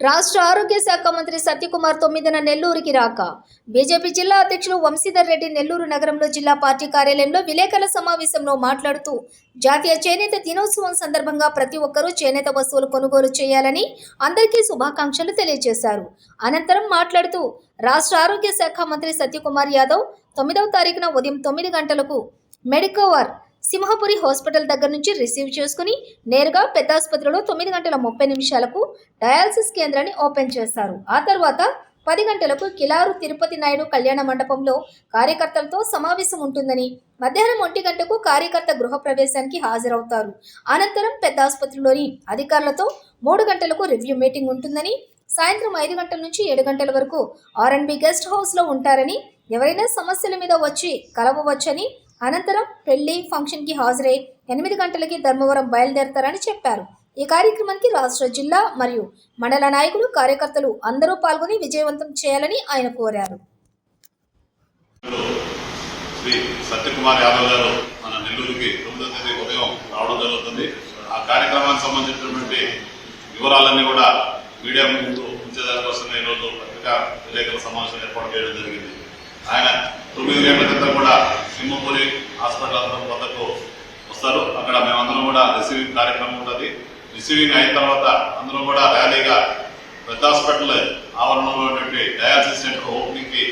రాష్ట్ర ఆరోగ్య శాఖ మంత్రి సత్యకుమార్ తొమ్మిదిన నెల్లూరుకి రాక. బీజేపీ జిల్లా అధ్యక్షులు వంశీధర్ రెడ్డి నెల్లూరు నగరంలో జిల్లా పార్టీ కార్యాలయంలో విలేకరుల సమావేశంలో మాట్లాడుతూ జాతీయ చేనేత దినోత్సవం సందర్భంగా ప్రతి ఒక్కరూ చేనేత వస్తువులు కొనుగోలు చేయాలని అందరికీ శుభాకాంక్షలు తెలియజేశారు. అనంతరం మాట్లాడుతూ రాష్ట్ర ఆరోగ్య శాఖ మంత్రి సత్యకుమార్ యాదవ్ తొమ్మిదవ తారీఖున ఉదయం తొమ్మిది గంటలకు మెడికోవర్ సింహపురి హాస్పిటల్ దగ్గర నుంచి రిసీవ్ చేసుకుని నేరుగా పెద్ద ఆసుపత్రిలో తొమ్మిది గంటల ముప్పై నిమిషాలకు డయాలసిస్ కేంద్రాన్ని ఓపెన్ చేస్తారు ఆ తర్వాత పది గంటలకు కిలారు తిరుపతి నాయుడు కళ్యాణ మండపంలో కార్యకర్తలతో సమావేశం ఉంటుందని మధ్యాహ్నం ఒంటి గంటకు కార్యకర్త గృహ ప్రవేశానికి హాజరవుతారు. అనంతరం పెద్ద ఆసుపత్రిలోని అధికారులతో మూడు గంటలకు రివ్యూ మీటింగ్ ఉంటుందని సాయంత్రం ఐదు గంటల నుంచి ఏడు గంటల వరకు ఆర్ఎన్బి గెస్ట్ హౌస్లో ఉంటారని ఎవరైనా సమస్యల మీద వచ్చి కలవవచ్చని అనంతరం పెళ్ళి ఫంక్షన్కి హాజరై ఎనిమిది గంటలకి ధర్మవరం బయలుదేరతారని చెప్పారు. ఈ కార్యక్రమానికి రాష్ట్ర జిల్లా మరియు మండల నాయకులు కార్యకర్తలు అందరూ పాల్గొని విజయవంతం చేయాలని ఆయన కోరారు. శ్రీ సత్యకుమార్ యాదవ్ గారు మన నెల్లూరుకి తొమ్మిదో తేదీ ఉదయం రావడం జరుగుతుంది. ఆ కార్యక్రమానికి సంబంధించినటువంటి వివరాలన్నీ కూడా మీడియా ముందు ఉంచేదాని కోసం ఈరోజు పత్రికా విలేకరుల సమావేశం ఏర్పాటు చేయడం జరిగింది. ఆయన తొమ్మిది గంటల క్రితం కూడా సింహపురి హాస్పిటల్ వద్దకు వస్తారు. అక్కడ మేమందరం కూడా రిసీవింగ్ కార్యక్రమం ఉంటుంది. రిసీవింగ్ అయిన తర్వాత అందరం కూడా ర్యాలీగా పెద్ద హాస్పిటల్ ఆవరణలో ఉన్నటువంటి డయాలసిస్ సెంటర్ ఓపెనింగ్కి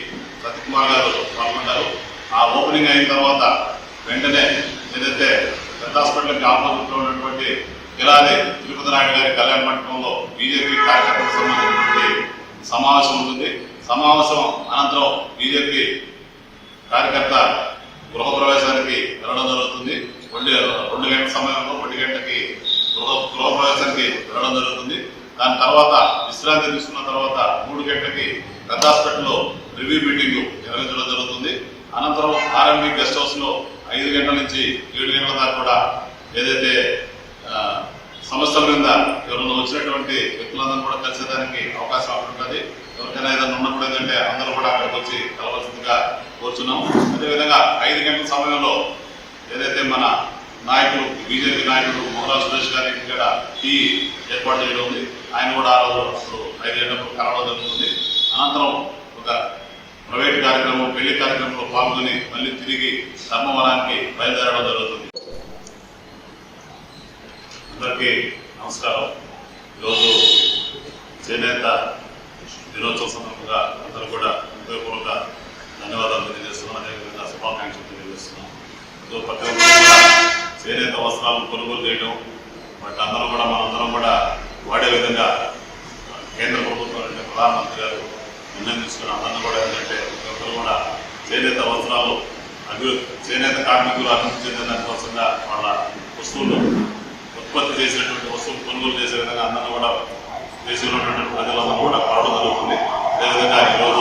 సత్యకుమార్ గారు పాల్గొంటారు. ఆ ఓపెనింగ్ అయిన తర్వాత వెంటనే ఏదైతే పెద్ద హాస్పిటల్కి ఆపోజిట్లో ఉన్నటువంటి ఇలాది తిరుపతి నాయుడు గారి కళ్యాణ మండపంలో బీజేపీ కార్యకర్తలకు సంబంధించినటువంటి సమావేశం ఉంటుంది. సమావేశం అనంతరం బీజేపీ కార్యకర్త గృహ ప్రవేశానికి వెళ్ళడం జరుగుతుంది. రెండు రెండు గంటల సమయంలో ఒంటి గంటకి గృహ గృహ ప్రవేశానికి వెళ్ళడం జరుగుతుంది. దాని తర్వాత విశ్రాంతి తీసుకున్న తర్వాత మూడు గంటలకి పెద్ద హాస్పిటల్లో రివ్యూ మీటింగ్ నిర్వహించడం జరుగుతుంది. అనంతరం ఆర్ఎంబి గెస్ట్ హౌస్లో ఐదు గంటల నుంచి ఏడు గంటల దాకా కూడా ఏదైతే సమస్యల మీద ఎవరైనా వచ్చినటువంటి వ్యక్తులందరూ కూడా కలిసేదానికి అవకాశం అక్కడ ఉంటుంది. ఎవరికైనా ఏదైనా ఉన్నప్పుడు ఏంటంటే అందరూ కూడా అక్కడికి వచ్చి కలవలసిందిగా కోరుచున్నాం అదేవిధంగా ఐదు గంటల సమయంలో ఏదైతే మన నాయకులు బీజేపీ నాయకుడు మొహరాజ్ సురేష్ గారి ఇక్కడ టీ ఏర్పాటు చేయడం ఉంది. ఆయన కూడా ఆ రోజు అసలు ఐదు గంటలకు కలవడం జరుగుతుంది. అనంతరం ఒక ప్రైవేట్ కార్యక్రమం పెళ్ళి కార్యక్రమంలో పాల్గొని మళ్ళీ తిరిగి ధర్మవరానికి బయలుదేరడం జరుగుతుంది. అందరికీ నమస్కారం. ఈరోజు చేనేత దినోత్సవం సందర్భంగా అందరూ కూడా హృదయపూర్వక ధన్యవాదాలు తెలియజేస్తున్నాం. అదేవిధంగా శుభాకాంక్షలు తెలియజేస్తున్నాం. ఇదో ప్రతి ఒక్కరు చేనేత వస్త్రాలను కొనుగోలు చేయడం వాటి అందరూ కూడా మనందరం కూడా వాడే విధంగా కేంద్ర ప్రభుత్వం అంటే ప్రధానమంత్రి గారు నిర్ణయం తీసుకున్న అందరినీ కూడా ఏంటంటే ప్రతి ఒక్కరు కూడా చేనేత వస్త్రాలు అభివృద్ధి చేనేత కార్మికులు అభివృద్ధి చెందిన దానికోసంగా వాళ్ళ వస్తువులు ఉత్పత్తి చేసినటువంటి వస్తువులు కొనుగోలు చేసే విధంగా అందరినీ కూడా దేశంలో ఉన్నటువంటి ప్రజలందరూ కూడా కావడం జరుగుతుంది అదేవిధంగా ఈరోజు